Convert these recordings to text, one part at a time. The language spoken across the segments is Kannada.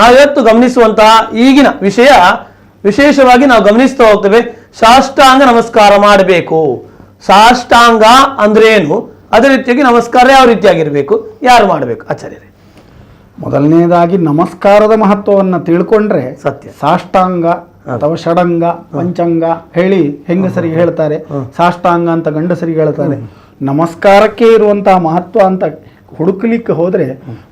ನಾವಿವತ್ತು ಗಮನಿಸುವಂತಹ ಈಗಿನ ವಿಷಯ ವಿಶೇಷವಾಗಿ ನಾವು ಗಮನಿಸ್ತಾ ಹೋಗ್ತೇವೆ ಸಾಷ್ಟಾಂಗ ನಮಸ್ಕಾರ ಮಾಡಬೇಕು. ಸಾಷ್ಟಾಂಗ ಅಂದ್ರೆ ಏನು ಅದೇ ರೀತಿಯಾಗಿ ನಮಸ್ಕಾರ ಯಾವ ರೀತಿಯಾಗಿರ್ಬೇಕು? ಯಾರು ಮಾಡಬೇಕು? ಆಚಾರ್ಯರೇ. ಮೊದಲನೇದಾಗಿ ನಮಸ್ಕಾರದ ಮಹತ್ವವನ್ನು ತಿಳ್ಕೊಂಡ್ರೆ ಸತ್ಯ. ಸಾಷ್ಟಾಂಗ ಅಥವಾ ಷಡಂಗ ಪಂಚಾಂಗ ಹೇಳಿ ಹೆಂಗಸರಿಗೆ ಹೇಳ್ತಾರೆ. ಸಾಷ್ಟಾಂಗ ಅಂತ ಗಂಡಸರಿಗೆ ಹೇಳ್ತಾರೆ. ನಮಸ್ಕಾರಕ್ಕೆ ಇರುವಂತಹ ಮಹತ್ವ ಅಂತ ಹುಡುಕ್ಲಿಕ್ಕೆ ಹೋದ್ರೆ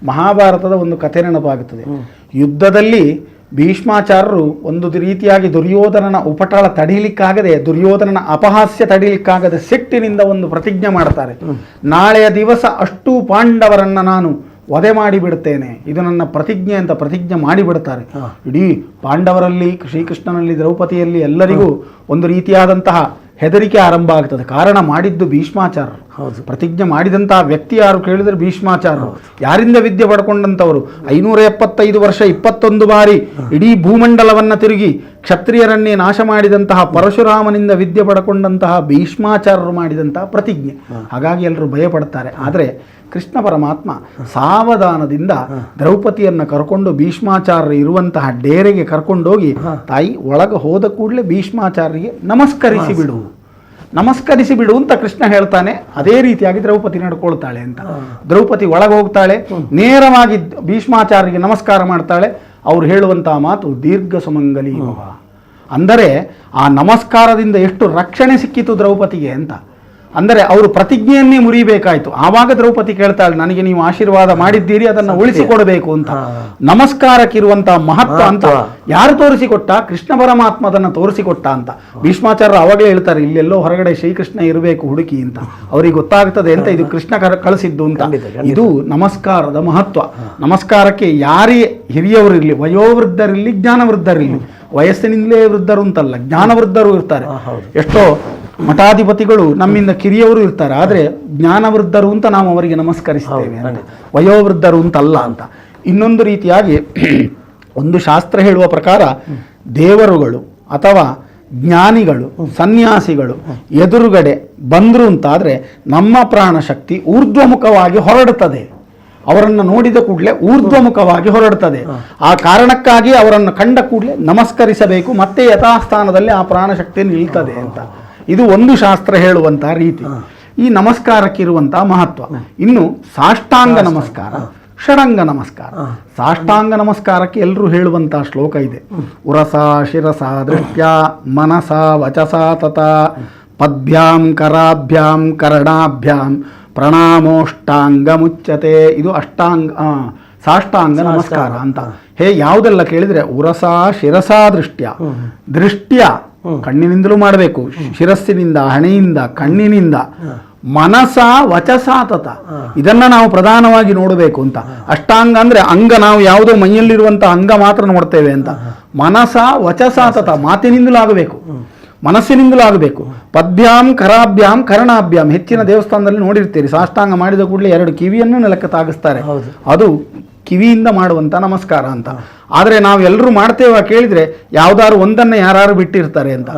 ಮಹಾಭಾರತದ ಒಂದು ಕಥೆ ನೆನಪಾಗುತ್ತದೆ ಯುದ್ಧದಲ್ಲಿ ಭೀಷ್ಮಾಚಾರ್ಯರು ಒಂದು ರೀತಿಯಾಗಿ ದುರ್ಯೋಧನನ ಉಪಟಳ ತಡೀಲಿಕ್ಕಾಗದೆ ದುರ್ಯೋಧನನ ಅಪಹಾಸ್ಯ ತಡೀಲಿಕ್ಕಾಗದೆ ಸಿಟ್ಟಿನಿಂದ ಒಂದು ಪ್ರತಿಜ್ಞೆ ಮಾಡ್ತಾರೆ. ನಾಳೆಯ ದಿವಸ ಅಷ್ಟೂ ಪಾಂಡವರನ್ನ ನಾನು ವಧೆ ಮಾಡಿಬಿಡ್ತೇನೆ. ಇದು ನನ್ನ ಪ್ರತಿಜ್ಞೆ ಅಂತ ಪ್ರತಿಜ್ಞೆ ಮಾಡಿಬಿಡ್ತಾರೆ. ಇಡೀ ಪಾಂಡವರಲ್ಲಿ ಶ್ರೀಕೃಷ್ಣನಲ್ಲಿ ದ್ರೌಪದಿಯಲ್ಲಿ ಎಲ್ಲರಿಗೂ ಒಂದು ರೀತಿಯಾದಂತಹ ಹೆದರಿಕೆ ಆರಂಭ ಆಗ್ತದೆ. ಕಾರಣ ಮಾಡಿದ್ದು ಭೀಷ್ಮಾಚಾರ್ಯರು. ಹೌದು. ಪ್ರತಿಜ್ಞೆ ಮಾಡಿದಂತಹ ವ್ಯಕ್ತಿ ಯಾರು ಕೇಳಿದ್ರೆ ಭೀಷ್ಮಾಚಾರ್ಯರು. ಯಾರಿಂದ ವಿದ್ಯೆ ಪಡ್ಕೊಂಡಂತವರು? ಐನೂರ ಎಪ್ಪತ್ತೈದು ವರ್ಷ ಇಪ್ಪತ್ತೊಂದು ಬಾರಿ ಇಡೀ ಭೂಮಂಡಲವನ್ನ ತಿರುಗಿ ಕ್ಷತ್ರಿಯರನ್ನೇ ನಾಶ ಮಾಡಿದಂತಹ ಪರಶುರಾಮನಿಂದ ವಿದ್ಯೆ ಪಡ್ಕೊಂಡಂತಹ ಭೀಷ್ಮಾಚಾರ್ಯರು ಮಾಡಿದಂತಹ ಪ್ರತಿಜ್ಞೆ. ಹಾಗಾಗಿ ಎಲ್ಲರೂ ಭಯ ಪಡ್ತಾರೆ ಆದರೆ ಕೃಷ್ಣ ಪರಮಾತ್ಮ ಸಾವಧಾನದಿಂದ ದ್ರೌಪದಿಯನ್ನ ಕರ್ಕೊಂಡು ಭೀಷ್ಮಾಚಾರ್ಯ ಇರುವಂತಹ ಡೇರೆಗೆ ಕರ್ಕೊಂಡೋಗಿ ತಾಯಿ ಒಳಗೆ ಹೋದ ಕೂಡಲೇ ಭೀಷ್ಮಾಚಾರ್ಯರಿಗೆ ನಮಸ್ಕರಿಸಿ ಬಿಡು. ನಮಸ್ಕರಿಸಿ ಬಿಡು ಅಂತ ಕೃಷ್ಣ ಹೇಳ್ತಾನೆ. ಅದೇ ರೀತಿಯಾಗಿ ದ್ರೌಪದಿ ನಡ್ಕೊಳ್ತಾಳೆ ಅಂತ. ದ್ರೌಪದಿ ಒಳಗೆ ಹೋಗ್ತಾಳೆ. ನೇರವಾಗಿ ಭೀಷ್ಮಾಚಾರ್ಯರಿಗೆ ನಮಸ್ಕಾರ ಮಾಡ್ತಾಳೆ. ಅವ್ರು ಹೇಳುವಂತಹ ಮಾತು ದೀರ್ಘ ಸುಮಂಗಲಿ ಅಂದರೆ ಆ ನಮಸ್ಕಾರದಿಂದ ಎಷ್ಟು ರಕ್ಷಣೆ ಸಿಕ್ಕಿತು ದ್ರೌಪದಿಗೆ ಅಂತ. ಅಂದರೆ ಅವರು ಪ್ರತಿಜ್ಞೆಯನ್ನೇ ಮುರಿಬೇಕಾಯ್ತು ಆವಾಗ ದ್ರೌಪದಿ ಕೇಳ್ತಾಳೆ ನನಗೆ ನೀವು ಆಶೀರ್ವಾದ ಮಾಡಿದ್ದೀರಿ ಅದನ್ನು ಉಳಿಸಿಕೊಡಬೇಕು ಅಂತ. ನಮಸ್ಕಾರಕ್ಕಿರುವಂತಹ ಮಹತ್ವ ಅಂತ. ಯಾರು ತೋರಿಸಿಕೊಟ್ಟ? ಕೃಷ್ಣ ಪರಮಾತ್ಮ ಅದನ್ನು ತೋರಿಸಿಕೊಟ್ಟ ಅಂತ. ಭೀಷ್ಮಾಚಾರ್ಯ ಅವಾಗಲೇ ಹೇಳ್ತಾರೆ ಇಲ್ಲೆಲ್ಲೋ ಹೊರಗಡೆ ಶ್ರೀಕೃಷ್ಣ ಇರಬೇಕು ಹುಡುಕಿ ಅಂತ. ಅವರಿಗೆ ಗೊತ್ತಾಗ್ತದೆ ಅಂತ ಇದು ಕೃಷ್ಣ ಕರ- ಕಳಿಸಿದ್ದು ಅಂತ. ಇದು ನಮಸ್ಕಾರದ ಮಹತ್ವ. ನಮಸ್ಕಾರಕ್ಕೆ ಯಾರೇ ಹಿರಿಯವರಿರಲಿ ವಯೋವೃದ್ಧರಿರಲಿ ಜ್ಞಾನವೃದ್ಧರಿರಲಿ ವಯಸ್ಸಿನಿಂದಲೇ ವೃದ್ಧರು ಅಂತಲ್ಲ ಜ್ಞಾನವೃದ್ಧರು ಇರ್ತಾರೆ. ಎಷ್ಟೋ ಮಠಾಧಿಪತಿಗಳು ನಮ್ಮಿಂದ ಕಿರಿಯವರು ಇರ್ತಾರೆ. ಆದರೆ ಜ್ಞಾನವೃದ್ಧರು ಅಂತ ನಾವು ಅವರಿಗೆ ನಮಸ್ಕರಿಸ್ತೇವೆ ಅಂತ. ವಯೋವೃದ್ಧರು ಅಂತಲ್ಲ ಅಂತ. ಇನ್ನೊಂದು ರೀತಿಯಾಗಿ ಒಂದು ಶಾಸ್ತ್ರ ಹೇಳುವ ಪ್ರಕಾರ ದೇವರುಗಳು ಅಥವಾ ಜ್ಞಾನಿಗಳು ಸನ್ಯಾಸಿಗಳು ಎದುರುಗಡೆ ಬಂದರು ಅಂತಾದರೆ ನಮ್ಮ ಪ್ರಾಣಶಕ್ತಿ ಊರ್ಧ್ವಮುಖವಾಗಿ ಹೊರಡುತ್ತದೆ. ಅವರನ್ನು ನೋಡಿದ ಕೂಡಲೇ ಊರ್ಧ್ವಮುಖವಾಗಿ ಹೊರಡುತ್ತದೆ. ಆ ಕಾರಣಕ್ಕಾಗಿ ಅವರನ್ನು ಕಂಡ ಕೂಡಲೇ ನಮಸ್ಕರಿಸಬೇಕು. ಮತ್ತೆ ಯಥಾಸ್ಥಾನದಲ್ಲಿ ಆ ಪ್ರಾಣಶಕ್ತಿ ನಿಲ್ತದೆ ಅಂತ. ಇದು ಒಂದು ಶಾಸ್ತ್ರ ಹೇಳುವಂತಹ ರೀತಿ. ಈ ನಮಸ್ಕಾರಕ್ಕಿರುವಂತಹ ಮಹತ್ವ. ಇನ್ನು ಸಾಷ್ಟಾಂಗ ನಮಸ್ಕಾರ ಷಡಂಗ ನಮಸ್ಕಾರ. ಸಾಷ್ಟಾಂಗ ನಮಸ್ಕಾರಕ್ಕೆ ಎಲ್ಲರೂ ಹೇಳುವಂತಹ ಶ್ಲೋಕ ಇದೆ. ಉರಸ ಶಿರಸ ದೃಷ್ಟ್ಯ ಮನಸ ವಚಸ ತತ ಪದ್ಭ್ಯಾಂ ಕರಾಭ್ಯಾಂ ಕರ್ಣಾಭ್ಯಾಂ ಪ್ರಣಾಮೋಷ್ಟಾಂಗ ಮುಚ್ಚತೆ ಇದು ಅಷ್ಟಾಂಗ ಸಾಷ್ಟಾಂಗ ನಮಸ್ಕಾರ ಅಂತ. ಹೇ. ಯಾವುದೆಲ್ಲ ಕೇಳಿದ್ರೆ ಉರಸ ಶಿರಸ ದೃಷ್ಟ್ಯ. ದೃಷ್ಟ್ಯ ಕಣ್ಣಿನಿಂದಲೂ ಮಾಡಬೇಕು. ಶಿರಸ್ಸಿನಿಂದ ಹಣೆಯಿಂದ ಕಣ್ಣಿನಿಂದ. ಮನಸ ವಚಸಾತತ. ಇದನ್ನ ನಾವು ಪ್ರಧಾನವಾಗಿ ನೋಡಬೇಕು ಅಂತ. ಅಷ್ಟಾಂಗ ಅಂದ್ರೆ ಅಂಗ ನಾವು ಯಾವುದೋ ಮೈಯಲ್ಲಿರುವಂತಹ ಅಂಗ ಮಾತ್ರ ನೋಡ್ತೇವೆ ಅಂತ. ಮನಸ ವಚಸ ತತ ಮಾತಿನಿಂದಲೂ ಆಗಬೇಕು. ಮನಸ್ಸಿನಿಂದಲೂ ಆಗಬೇಕು. ಪದ್ಭ್ಯಾಂ ಕರಾಭ್ಯಾಂ ಕರ್ಣಾಭ್ಯಾಂ. ಹೆಚ್ಚಿನ ದೇವಸ್ಥಾನದಲ್ಲಿ ನೋಡಿರ್ತೀರಿ. ಸಾಷ್ಟಾಂಗ ಮಾಡಿದ ಕೂಡಲೇ ಎರಡು ಕಿವಿಯನ್ನು ನೆಲಕ್ಕೆ ತಾಗಿಸ್ತಾರೆ. ಅದು ಕಿವಿಯಿಂದ ಮಾಡುವಂತ ನಮಸ್ಕಾರ ಅಂತ. ಆದರೆ ನಾವು ಎಲ್ಲರೂ ಮಾಡ್ತೇವ ಕೇಳಿದ್ರೆ ಯಾವ್ದಾದ್ರು ಒಂದನ್ನ ಯಾರು ಬಿಟ್ಟಿರ್ತಾರೆ ಅಂತ.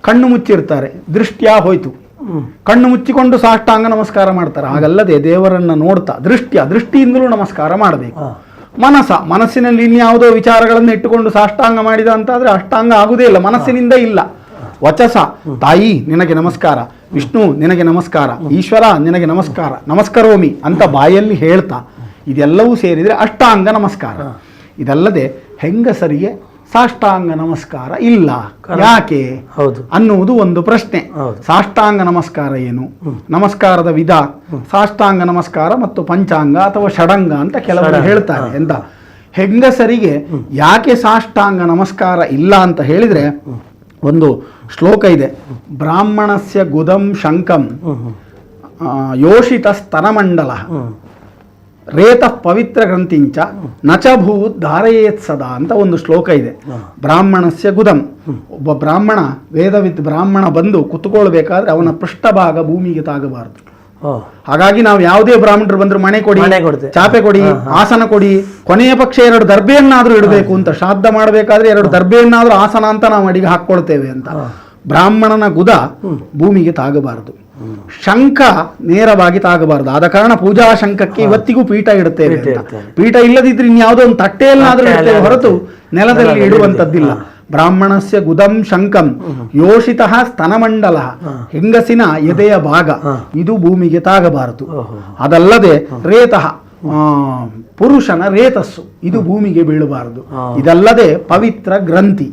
ಕಣ್ಣು ಮುಚ್ಚಿರ್ತಾರೆ. ದೃಷ್ಟ್ಯಾ ಹೋಯ್ತು. ಕಣ್ಣು ಮುಚ್ಚಿಕೊಂಡು ಸಾಷ್ಟಾಂಗ ನಮಸ್ಕಾರ ಮಾಡ್ತಾರೆ. ಹಾಗಲ್ಲದೆ ದೇವರನ್ನ ನೋಡ್ತಾ ದೃಷ್ಟಿಯ ದೃಷ್ಟಿಯಿಂದಲೂ ನಮಸ್ಕಾರ ಮಾಡಬೇಕು. ಮನಸ ಮನಸ್ಸಿನಲ್ಲಿ ಇನ್ಯಾವುದೋ ವಿಚಾರಗಳನ್ನು ಇಟ್ಟುಕೊಂಡು ಸಾಷ್ಟಾಂಗ ಮಾಡಿದ ಅಂತಾದ್ರೆ ಅಷ್ಟಾಂಗ ಆಗುದೇ ಇಲ್ಲ. ಮನಸ್ಸಿನಿಂದ ಇಲ್ಲ. ವಚಸ ತಾಯಿ ನಿನಗೆ ನಮಸ್ಕಾರ. ವಿಷ್ಣು ನಿನಗೆ ನಮಸ್ಕಾರ. ಈಶ್ವರ ನಿನಗೆ ನಮಸ್ಕಾರ. ನಮಸ್ಕಾರೋಮಿ ಅಂತ ಬಾಯಲ್ಲಿ ಹೇಳ್ತಾ ಇದೆಲ್ಲವೂ ಸೇರಿದರೆ ಅಷ್ಟಾಂಗ ನಮಸ್ಕಾರ. ಇದಲ್ಲದೆ ಹೆಂಗಸರಿಗೆ ಸಾಷ್ಟಾಂಗ ನಮಸ್ಕಾರ ಇಲ್ಲ. ಯಾಕೆ? ಹೌದು. ಅನ್ನುವುದು ಒಂದು ಪ್ರಶ್ನೆ. ಸಾಷ್ಟಾಂಗ ನಮಸ್ಕಾರ ಏನು? ನಮಸ್ಕಾರದ ವಿಧ. ಸಾಷ್ಟಾಂಗ ನಮಸ್ಕಾರ ಮತ್ತು ಪಂಚಾಂಗ ಅಥವಾ ಷಡಂಗ ಅಂತ ಕೆಲವರು ಹೇಳ್ತಾರೆ. ಎಂತ? ಹೆಂಗಸರಿಗೆ ಯಾಕೆ ಸಾಷ್ಟಾಂಗ ನಮಸ್ಕಾರ ಇಲ್ಲ ಅಂತ ಹೇಳಿದ್ರೆ ಒಂದು ಶ್ಲೋಕ ಇದೆ. ಬ್ರಾಹ್ಮಣಸ್ಯ ಗುದಂ ಶಂಕಂ. ಯೋಷಿತ ಸ್ತನಮಂಡಲ ರೇತ ಪವಿತ್ರ ಗ್ರಂಥಿಂಚ ನಚಭೂ ಧಾರಯೇತ್ ಸದಾ ಅಂತ ಒಂದು ಶ್ಲೋಕ ಇದೆ. ಬ್ರಾಹ್ಮಣಸ್ಯ ಗುದಂ. ಒಬ್ಬ ಬ್ರಾಹ್ಮಣ ವೇದವಿದ್ ಬ್ರಾಹ್ಮಣ ಬಂದು ಕುತ್ಕೊಳ್ಬೇಕಾದ್ರೆ ಅವನ ಪೃಷ್ಠಭಾಗ ಭೂಮಿಗೆ ತಾಗಬಾರದು. ಹಾಗಾಗಿ ನಾವು ಯಾವುದೇ ಬ್ರಾಹ್ಮಣರು ಬಂದ್ರು ಮನೆ ಕೊಡಿ. ಚಾಪೆ ಕೊಡಿ ಆಸನ ಕೊಡಿ ಕೊನೆಯ ಪಕ್ಷ ಎರಡು ದರ್ಬೆಯನ್ನಾದ್ರೂ ಇಡಬೇಕು ಅಂತ ಶ್ರಾದ್ದ ಮಾಡಬೇಕಾದ್ರೆ ಎರಡು ದರ್ಬೆಯನ್ನಾದ್ರೂ ಆಸನ ಅಂತ ನಾವು ಅಡಿಗೆ ಹಾಕ್ಕೊಳ್ತೇವೆ ಅಂತ. ಬ್ರಾಹ್ಮಣನ ಗುದ ಭೂಮಿಗೆ ತಾಗಬಾರದು. ಶಂಖ ನೇರವಾಗಿ ತಾಗಬಾರದು. ಆದ ಕಾರಣ ಪೂಜಾ ಶಂಖಕ್ಕೆ ಇವತ್ತಿಗೂ ಪೀಠ ಇಡುತ್ತೇವೆ ಪೀಠ ಇಲ್ಲದಿದ್ರೆ ಇನ್ಯಾವುದೋ ಒಂದು ತಟ್ಟೆಯಲ್ಲಾದ್ರೂ ತಟ್ಟೆಯಲ್ಲಿ ಇಡ್ತೇವೆ ಹೊರತು ನೆಲದಲ್ಲಿ ಇಡುವಂತದ್ದಿಲ್ಲ ಬ್ರಾಹ್ಮಣಸ್ಯ ಗುದಂ ಶಂಕಂ ಯೋಷಿತ ಸ್ತನಮಂಡಲ. ಹೆಂಗಸಿನ ಎದೆಯ ಭಾಗ. ಇದು ಭೂಮಿಗೆ ತಾಗಬಾರದು. ಅದಲ್ಲದೆ ರೇತಃ ಆ, ಪುರುಷನ ರೇತಸ್ಸು. ಇದು ಭೂಮಿಗೆ ಬೀಳಬಾರದು. ಇದಲ್ಲದೆ ಪವಿತ್ರ ಗ್ರಂಥಿ.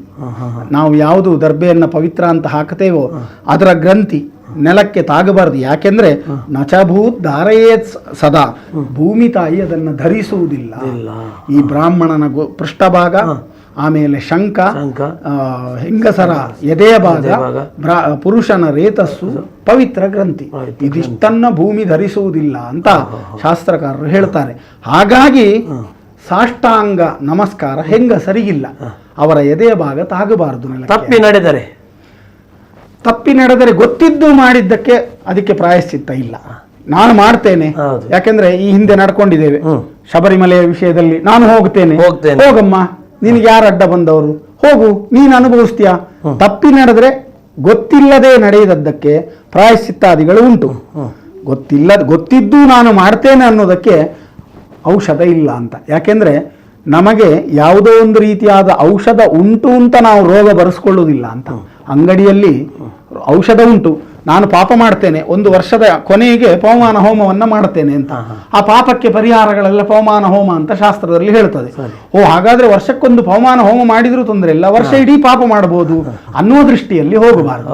ನಾವು ಯಾವುದು ದರ್ಬೆಯನ್ನ ಪವಿತ್ರ ಅಂತ ಹಾಕ್ತೇವೋ ಅದರ ಗ್ರಂಥಿ. ನೆಲಕ್ಕೆ ತಾಗಬಾರದು. ಯಾಕೆಂದ್ರೆ ನಚಭೂತ್ ಧಾರಯೇತ್ ಸದಾ. ಭೂಮಿ ತಾಯಿ ಅದನ್ನು ಧರಿಸುವುದಿಲ್ಲ. ಈ ಬ್ರಾಹ್ಮಣನ ಪೃಷ್ಠ ಪೃಷ್ಠಭಾಗ ಆಮೇಲೆ ಆ, ಹೆಂಗಸರ ಎದೆಯ ಭಾಗ ಪುರುಷನ ರೇತಸ್ಸು ಪವಿತ್ರ ಗ್ರಂಥಿ. ಇದಿಷ್ಟನ್ನ ಭೂಮಿ ಧರಿಸುವುದಿಲ್ಲ ಅಂತ ಶಾಸ್ತ್ರಕಾರರು ಹೇಳ್ತಾರೆ. ಹಾಗಾಗಿ ಸಾಷ್ಟಾಂಗ ನಮಸ್ಕಾರ ಹೆಂಗಸರಿಗಿಲ್ಲ. ಅವರ ಎದೆಯ ಭಾಗ ತಾಗಬಾರದು. ತಪ್ಪಿ ನಡೆದರೆ. ತಪ್ಪಿ ನಡೆದರೆ ಗೊತ್ತಿದ್ದು ಮಾಡಿದ್ದಕ್ಕೆ ಅದಕ್ಕೆ ಪ್ರಾಯಶ್ಚಿತ್ತ ಇಲ್ಲ. ನಾನು ಮಾಡ್ತೇನೆ. ಯಾಕೆಂದ್ರೆ ಈ ಹಿಂದೆ ನಡ್ಕೊಂಡಿದ್ದೇವೆ. ಶಬರಿಮಲೆಯ ವಿಷಯದಲ್ಲಿ ನಾನು ಹೋಗ್ತೇನೆ. ಹೋಗಮ್ಮ. ನಿನಗೆ ಯಾರು ಅಡ್ಡ ಬಂದವರು? ಹೋಗು. ನೀನು ಅನುಭವಿಸ್ತೀಯ? ತಪ್ಪಿ ನಡೆದ್ರೆ ಗೊತ್ತಿಲ್ಲದೆ ನಡೆಯದದ್ದಕ್ಕೆ ಪ್ರಾಯಶ್ಚಿತ್ತಾದಿಗಳು ಉಂಟು. ಗೊತ್ತಿಲ್ಲ ಗೊತ್ತಿದ್ದು ನಾನು ಮಾಡ್ತೇನೆ ಅನ್ನೋದಕ್ಕೆ ಔಷಧ ಇಲ್ಲ ಅಂತ. ಯಾಕೆಂದ್ರೆ ನಮಗೆ ಯಾವುದೋ ಒಂದು ರೀತಿಯಾದ ಔಷಧ ಉಂಟು ಅಂತ ನಾವು ರೋಗ ಬರೆಸ್ಕೊಳ್ಳುವುದಿಲ್ಲ ಅಂತ. ಅಂಗಡಿಯಲ್ಲಿ ಔಷಧ ಉಂಟು. ನಾನು ಪಾಪ ಮಾಡ್ತೇನೆ. ಒಂದು ವರ್ಷದ ಕೊನೆಗೆ ಪವಮಾನ ಹೋಮವನ್ನ ಮಾಡ್ತೇನೆ ಅಂತ. ಆ ಪಾಪಕ್ಕೆ ಪರಿಹಾರಗಳೆಲ್ಲ ಪವಮಾನ ಹೋಮ ಅಂತ ಶಾಸ್ತ್ರದಲ್ಲಿ ಹೇಳ್ತದೆ. ಓ ಹಾಗಾದ್ರೆ ವರ್ಷಕ್ಕೊಂದು ಪವಮಾನ ಹೋಮ ಮಾಡಿದ್ರೂ ತೊಂದರೆ ಇಲ್ಲ. ವರ್ಷ ಇಡೀ ಪಾಪ ಮಾಡಬಹುದು ಅನ್ನುವ ದೃಷ್ಟಿಯಲ್ಲಿ ಹೋಗಬಾರದು.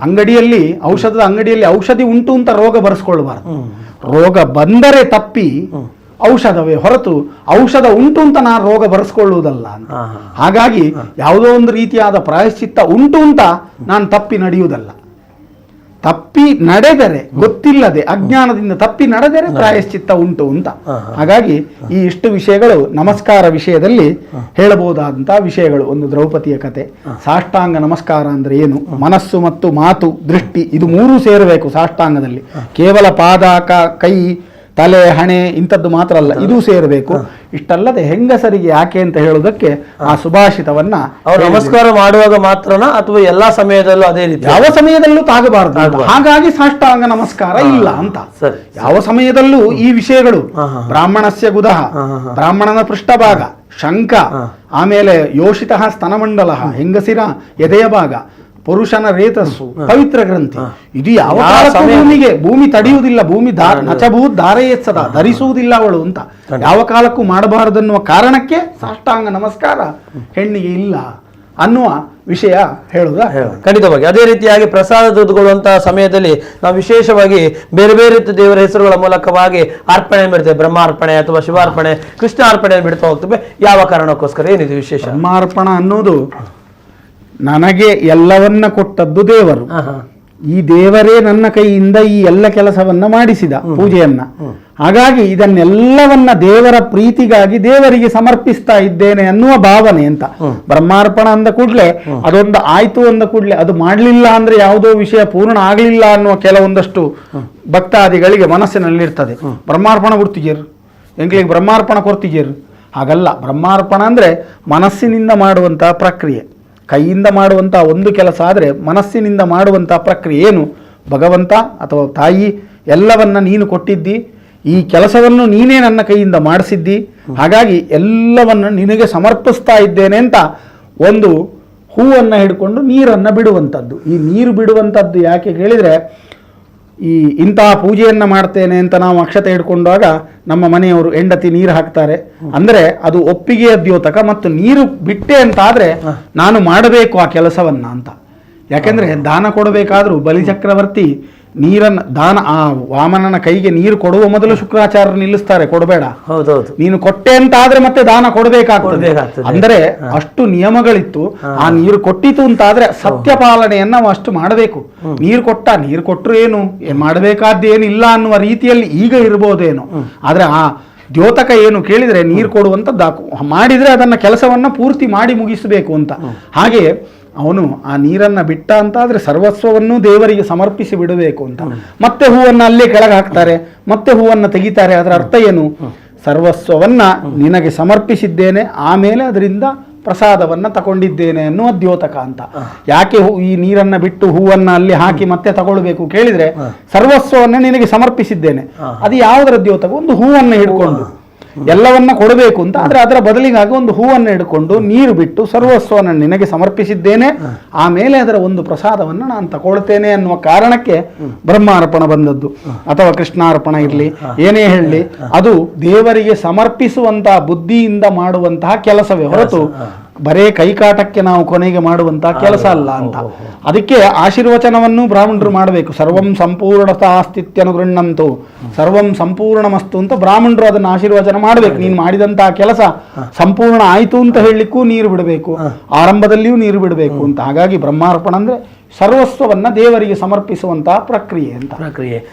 ಅಂಗಡಿಯಲ್ಲಿ ಔಷಧದ ಅಂಗಡಿಯಲ್ಲಿ ಔಷಧಿ ಉಂಟು ಅಂತ ರೋಗ ಬರೆಸ್ಕೊಳ್ಬಾರ್ದು ರೋಗ ಬಂದರೆ ತಪ್ಪಿ ಔಷಧವೇ ಹೊರತು ಔಷಧ ಉಂಟು ಅಂತ ನಾನು ರೋಗ ಬರೆಸ್ಕೊಳ್ಳುವುದಲ್ಲ ಅಂತ. ಹಾಗಾಗಿ ಯಾವುದೋ ಒಂದು ರೀತಿಯಾದ ಪ್ರಾಯಶ್ಚಿತ್ತ ಉಂಟು ಅಂತ ನಾನು ತಪ್ಪಿ ನಡೆಯುವುದಲ್ಲ. ತಪ್ಪಿ ನಡೆದರೆ ಗೊತ್ತಿಲ್ಲದೆ ಅಜ್ಞಾನದಿಂದ ತಪ್ಪಿ ನಡೆದರೆ ಪ್ರಾಯಶ್ಚಿತ್ತ ಉಂಟು ಅಂತ. ಹಾಗಾಗಿ ಈ ಇಷ್ಟು ವಿಷಯಗಳು ನಮಸ್ಕಾರ ವಿಷಯದಲ್ಲಿ ಹೇಳಬಹುದಾದಂತಹ ವಿಷಯಗಳು. ಒಂದು ದ್ರೌಪದಿಯ ಕತೆ. ಸಾಷ್ಟಾಂಗ ನಮಸ್ಕಾರ ಅಂದ್ರೆ ಏನು? ಮನಸ್ಸು ಮತ್ತು ಮಾತು ದೃಷ್ಟಿ ಇದು ಮೂರು ಸೇರಬೇಕು ಸಾಷ್ಟಾಂಗದಲ್ಲಿ. ಕೇವಲ ಪಾದ ಕೈ ತಲೆ ಹಣೆ ಇಂಥದ್ದು ಮಾತ್ರ ಅಲ್ಲ ಇದು ಸೇರಬೇಕು. ಇಷ್ಟಲ್ಲದೆ ಹೆಂಗಸರಿಗೆ ಯಾಕೆ ಅಂತ ಹೇಳುವುದಕ್ಕೆ ಆ ಸುಭಾಷಿತವನ್ನ ಅವ್ರು ನಮಸ್ಕಾರ ಮಾಡುವಾಗ ಮಾತ್ರನಾ ಅಥವಾ ಎಲ್ಲಾ ಸಮಯದಲ್ಲೂ ಅದೇ ರೀತಿ? ಯಾವ ಸಮಯದಲ್ಲೂ ತಾಗಬಾರದು. ಹಾಗಾಗಿ ಸಾಷ್ಟಾಂಗ ನಮಸ್ಕಾರ ಇಲ್ಲ ಅಂತ. ಯಾವ ಸಮಯದಲ್ಲೂ ಈ ವಿಷಯಗಳು. ಬ್ರಾಹ್ಮಣಸ್ಯ ಗುದಹ ಬ್ರಾಹ್ಮಣನ ಪೃಷ್ಠಭಾಗ ಶಂಖ ಆಮೇಲೆ ಯೋಷಿತ ಸ್ತನಮಂಡಲ ಹೆಂಗಸಿರ ಎದೆಯ ಭಾಗ ಪುರುಷನ ರೇತಸ್ಸು ಪವಿತ್ರ ಗ್ರಂಥಿ. ಇದು ಯಾವ ಭೂಮಿಗೆ ಭೂಮಿ ತಡೆಯುವುದಿಲ್ಲ ಭೂಮಿ ನಚಭೂ ನಚಭೂತ್ ಧಾರೆಯೆತ್ಸದ ಧರಿಸುವುದಿಲ್ಲ ಅವಳು ಅಂತ. ಯಾವ ಕಾಲಕ್ಕೂ ಮಾಡಬಾರದನ್ನುವ ಕಾರಣಕ್ಕೆ ಸಾಷ್ಟಾಂಗ ನಮಸ್ಕಾರ ಹೆಣ್ಣಿಗೆ ಇಲ್ಲ ಅನ್ನುವ ವಿಷಯ ಹೇಳುದ. ಖಂಡಿತವಾಗಿ. ಅದೇ ರೀತಿಯಾಗಿ ಪ್ರಸಾದ ತೆಗೆದುಕೊಳ್ಳುವಂತಹ ಸಮಯದಲ್ಲಿ ನಾವು ವಿಶೇಷವಾಗಿ ಬೇರೆ ಬೇರೆ ರೀತಿಯ ದೇವರ ಹೆಸರುಗಳ ಮೂಲಕವಾಗಿ ಅರ್ಪಣೆ ಬಿಡ್ತೇವೆ ಬ್ರಹ್ಮಾರ್ಪಣೆ ಅಥವಾ ಶಿವಾರ್ಪಣೆ ಕೃಷ್ಣ ಅರ್ಪಣೆ ಬಿಡ್ತಾ ಹೋಗ್ತೇವೆ. ಯಾವ ಕಾರಣಕ್ಕೋಸ್ಕರ ಏನಿದೆ ವಿಶೇಷ? ಬ್ರಹ್ಮಾರ್ಪಣ ಅನ್ನೋದು ನನಗೆ ಎಲ್ಲವನ್ನ ಕೊಟ್ಟದ್ದು ದೇವರು. ಈ ದೇವರೇ ನನ್ನ ಕೈಯಿಂದ ಈ ಎಲ್ಲ ಕೆಲಸವನ್ನ ಮಾಡಿಸಿದ ಪೂಜೆಯನ್ನ. ಹಾಗಾಗಿ ಇದನ್ನೆಲ್ಲವನ್ನ ದೇವರ ಪ್ರೀತಿಗಾಗಿ ದೇವರಿಗೆ ಸಮರ್ಪಿಸ್ತಾ ಇದ್ದೇನೆ ಅನ್ನುವ ಭಾವನೆ ಅಂತ. ಬ್ರಹ್ಮಾರ್ಪಣ ಅಂದ ಕೂಡ್ಲೆ ಅದೊಂದು ಆಯ್ತು ಅಂದ ಕೂಡ್ಲೆ ಅದು ಮಾಡ್ಲಿಲ್ಲ ಅಂದ್ರೆ ಯಾವುದೋ ವಿಷಯ ಪೂರ್ಣ ಆಗ್ಲಿಲ್ಲ ಅನ್ನುವ ಕೆಲವೊಂದಷ್ಟು ಭಕ್ತಾದಿಗಳಿಗೆ ಮನಸ್ಸಿನಲ್ಲಿರ್ತದೆ. ಬ್ರಹ್ಮಾರ್ಪಣ ಕೊಡ್ತಿದ್ದೀರು? ಎಂಗ್ಲಿಗೆ ಬ್ರಹ್ಮಾರ್ಪಣ ಕೊಡ್ತಿದ್ದೀರು? ಹಾಗಲ್ಲ. ಬ್ರಹ್ಮಾರ್ಪಣ ಅಂದ್ರೆ ಮನಸ್ಸಿನಿಂದ ಮಾಡುವಂತಹ ಪ್ರಕ್ರಿಯೆ. ಕೈಯಿಂದ ಮಾಡುವಂಥ ಒಂದು ಕೆಲಸ ಆದರೆ ಮನಸ್ಸಿನಿಂದ ಮಾಡುವಂಥ ಪ್ರಕ್ರಿಯೆ ಏನು? ಭಗವಂತ ಅಥವಾ ತಾಯಿ, ಎಲ್ಲವನ್ನು ನೀನು ಕೊಟ್ಟಿದ್ದಿ, ಈ ಕೆಲಸವನ್ನು ನೀನೇ ನನ್ನ ಕೈಯಿಂದ ಮಾಡಿಸಿದ್ದಿ, ಹಾಗಾಗಿ ಎಲ್ಲವನ್ನು ನಿನಗೆ ಸಮರ್ಪಿಸ್ತಾ ಇದ್ದೇನೆ ಅಂತ ಒಂದು ಹೂವನ್ನು ಹಿಡ್ಕೊಂಡು ನೀರನ್ನು ಬಿಡುವಂಥದ್ದು ಈ ನೀರು ಬಿಡುವಂಥದ್ದು ಯಾಕೆ ಕೇಳಿದರೆ ಈ ಇಂತಹ ಪೂಜೆಯನ್ನು ಮಾಡ್ತೇನೆ ಅಂತ ನಾವು ಅಕ್ಷತೆ ಹಿಡ್ಕೊಂಡಾಗ ನಮ್ಮ ಮನೆಯವರು ಹೆಂಡತಿ ನೀರು ಹಾಕ್ತಾರೆ. ಅಂದರೆ ಅದು ಒಪ್ಪಿಗೆಯ ದ್ಯೋತಕ ಮತ್ತು ನೀರು ಬಿಟ್ಟೆ ಅಂತ ಆದ್ರೆ ನಾನು ಮಾಡಬೇಕು ಆ ಕೆಲಸವನ್ನು ಅಂತ. ಯಾಕೆಂದರೆ ದಾನ ಕೊಡಬೇಕಾದರೂ ಬಲಿಚಕ್ರವರ್ತಿ ನೀರನ್ನ ದಾನ ಆ ವಾಮನನ ಕೈಗೆ ನೀರು ಕೊಡುವ ಮೊದಲು ಶುಕ್ರಾಚಾರ್ಯರು ನಿಲ್ಲಿಸ್ತಾರೆ ಕೊಡಬೇಡ. ಹೌದೌದು. ನೀನು ಕೊಟ್ಟೆ ಅಂತ ಆದ್ರೆ ಮತ್ತೆ ದಾನ ಕೊಡಬೇಕಾಗ್ತದೆ. ಕೊಡ್ಬೇಕಾಗ್ತದೆ. ಅಂದ್ರೆ ಅಷ್ಟು ನಿಯಮಗಳಿತ್ತು. ಆ ನೀರು ಕೊಟ್ಟಿತು ಅಂತ ಆದ್ರೆ ಸತ್ಯ ಪಾಲನೆಯನ್ನ ನಾವು ಅಷ್ಟು ಮಾಡಬೇಕು. ನೀರು ಕೊಟ್ಟ ನೀರು ಕೊಟ್ಟರು ಏನು? ಏ- ಮಾಡಬೇಕಾದ್ದೇನು ಇಲ್ಲ ಅನ್ನುವ ರೀತಿಯಲ್ಲಿ ಈಗ ಇರ್ಬೋದೇನೋ. ಆದ್ರೆ ಆ ದ್ಯೋತಕ ಏನು ಕೇಳಿದ್ರೆ ನೀರು ಕೊಡುವಂತ ಮಾಡಿದ್ರೆ ಅದನ್ನ ಕೆಲಸವನ್ನ ಪೂರ್ತಿ ಮಾಡಿ ಮುಗಿಸಬೇಕು ಅಂತ. ಹಾಗೆ ಅವನು ಆ ನೀರನ್ನ ಬಿಟ್ಟ ಅಂತ ಆದ್ರೆ ಸರ್ವಸ್ವವನ್ನು ದೇವರಿಗೆ ಸಮರ್ಪಿಸಿ ಬಿಡಬೇಕು ಅಂತ. ಮತ್ತೆ ಹೂವನ್ನ ಅಲ್ಲೇ ಕೆಳಗೆ ಹಾಕ್ತಾರೆ ಮತ್ತೆ ಹೂವನ್ನ ತೆಗಿತಾರೆ ಅದರ ಅರ್ಥ ಏನು? ಸರ್ವಸ್ವವನ್ನ ನಿನಗೆ ಸಮರ್ಪಿಸಿದ್ದೇನೆ ಆಮೇಲೆ ಅದರಿಂದ ಪ್ರಸಾದವನ್ನ ತಗೊಂಡಿದ್ದೇನೆ ಅನ್ನುವ ದ್ಯೋತಕ ಅಂತ. ಯಾಕೆ ಈ ನೀರನ್ನ ಬಿಟ್ಟು ಹೂವನ್ನ ಅಲ್ಲಿ ಹಾಕಿ ಮತ್ತೆ ತಗೊಳ್ಬೇಕು ಕೇಳಿದ್ರೆ ಸರ್ವಸ್ವವನ್ನ ನಿನಗೆ ಸಮರ್ಪಿಸಿದ್ದೇನೆ. ಅದು ಯಾವುದರ ದ್ಯೋತಕ ಒಂದು ಹೂವನ್ನ ಹಿಡ್ಕೊಂಡು. ಎಲ್ಲವನ್ನ ಕೊಡಬೇಕು ಅಂತ. ಆದ್ರೆ ಅದರ ಬದಲಿಗಾಗಿ ಒಂದು ಹೂವನ್ನು ಹಿಡ್ಕೊಂಡು ನೀರು ಬಿಟ್ಟು ಸರ್ವಸ್ವವನ್ನು ನಿನಗೆ ಸಮರ್ಪಿಸಿದ್ದೇನೆ. ಆಮೇಲೆ ಅದರ ಒಂದು ಪ್ರಸಾದವನ್ನು ನಾನು ತಗೊಳ್ತೇನೆ ಅನ್ನುವ ಕಾರಣಕ್ಕೆ ಬ್ರಹ್ಮಾರ್ಪಣ ಬಂದದ್ದು. ಅಥವಾ ಕೃಷ್ಣಾರ್ಪಣ ಇರಲಿ ಏನೇ ಹೇಳಲಿ ಅದು ದೇವರಿಗೆ ಸಮರ್ಪಿಸುವಂತಹ ಬುದ್ಧಿಯಿಂದ ಮಾಡುವಂತಹ ಕೆಲಸವೇ ಹೊರತು ಬರೇ ಕೈಕಾಟಕ್ಕೆ ನಾವು ಕೊನೆಗೆ ಮಾಡುವಂತಹ ಕೆಲಸ ಅಲ್ಲ ಅಂತ. ಅದಕ್ಕೆ ಆಶೀರ್ವಚನವನ್ನು ಬ್ರಾಹ್ಮಣರು ಮಾಡಬೇಕು. ಸರ್ವಂ ಸಂಪೂರ್ಣತಾಸ್ತಿತ್ಯನು ಗೃಹಂತು ಸರ್ವಂ ಸಂಪೂರ್ಣಮಸ್ತು ಅಂತ ಬ್ರಾಹ್ಮಣರು ಅದನ್ನು ಆಶೀರ್ವಚನ ಮಾಡಬೇಕು. ನೀನು ಮಾಡಿದಂತಹ ಕೆಲಸ ಸಂಪೂರ್ಣ ಆಯಿತು ಅಂತ ಹೇಳಲಿಕ್ಕೂ ನೀರು ಬಿಡಬೇಕು. ಆರಂಭದಲ್ಲಿಯೂ ನೀರು ಬಿಡಬೇಕು ಅಂತ. ಹಾಗಾಗಿ ಬ್ರಹ್ಮಾರ್ಪಣ ಅಂದ್ರೆ ಸರ್ವಸ್ವವನ್ನ ದೇವರಿಗೆ ಸಮರ್ಪಿಸುವಂತಹ ಪ್ರಕ್ರಿಯೆ ಅಂತ. ಪ್ರಕ್ರಿಯೆ.